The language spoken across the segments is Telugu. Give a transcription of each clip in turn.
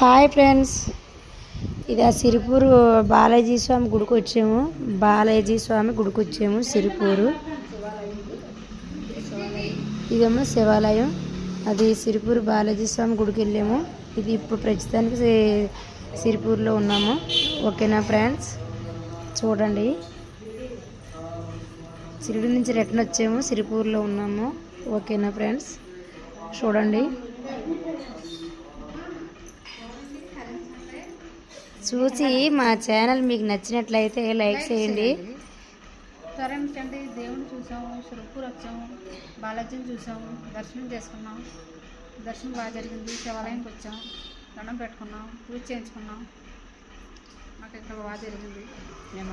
Hi friends. ఇది ఆ సిరిపూరు బాలాజీ స్వామి గుడికి వచ్చాము. బాలాజీ స్వామి గుడికి వచ్చాము సిరిపూరు. ఇదేమో శివాలయం. అది సిరిపూరు బాలాజీ స్వామి గుడికి వెళ్ళాము. ఇది ఇప్పుడు ప్రస్తుతానికి సిరిపూర్లో ఉన్నాము. ఓకేనా ఫ్రెండ్స్? చూడండి. సిరిడి నుంచి రిటర్న్ వచ్చాము. సిరిపూర్లో ఉన్నాము. ఓకేనా ఫ్రెండ్స్? చూడండి. చూసి మా ఛానల్ మీకు నచ్చినట్లయితే లైక్ చేయండి. సరే ఏంటంటే దేవుని చూసాము షురుపూర్ వచ్చాము బాలాజీని చూసాము దర్శనం చేసుకున్నాం. దర్శనం బాగా జరిగింది. శివాలయంకి వచ్చాం. దండం పెట్టుకున్నాం. పూజ చేయించుకున్నాం. మాకు ఇక్కడ బాగా జరిగింది. మేము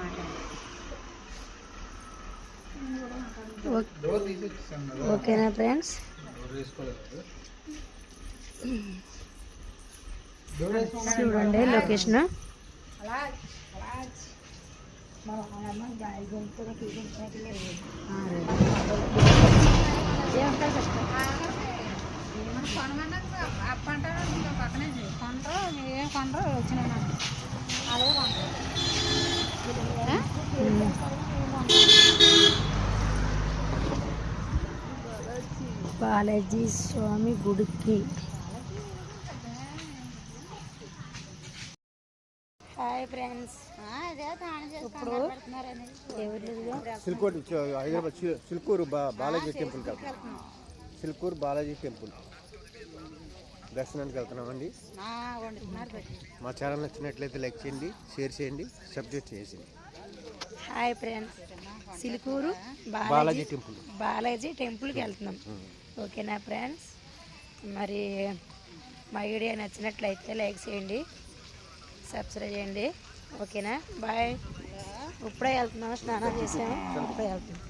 ఓకేనా ఫ్రెండ్స్? చూడండి లొకేషన్. పక్కనే కొంటారు ఏం కొంటారు వచ్చిన అలాగే బాలాజీ స్వామి గుడికి. Hi friends. ఇప్పుడు సిల్కోట్ హైదరాబాద్ సిల్కూరు బా బాలాజీ వెళ్తున్నాం. సిల్కూరు బాలాజీ టెంపుల్. దర్శనానికి వెళ్తున్నామండి మా ఛానల్ నచ్చినట్లయితే లైక్ చేయండి షేర్ చేయండి సబ్జెక్ట్ చేసింది hi friends. Chilkur Balaji Balaji temple. Balaji టెంపుల్కి వెళ్తున్నాం. ఓకేనా ఫ్రెండ్స్? మరి మా వీడియో నచ్చినట్లయితే లైక్ చేయండి. సబ్స్క్రైబ్ చేయండి ఓకేనా? బాయ్. ఇప్పుడే వెళ్తున్నాం స్నానం చేసాము ఇప్పుడే వెళ్తున్నాం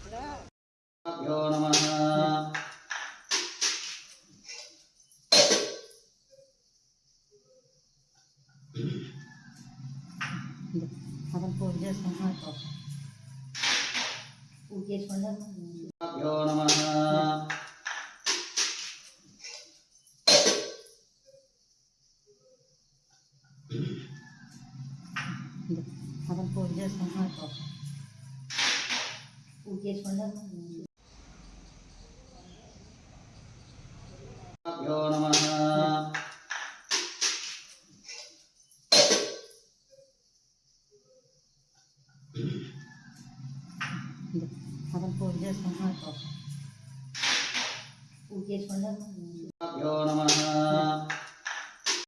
యో నమః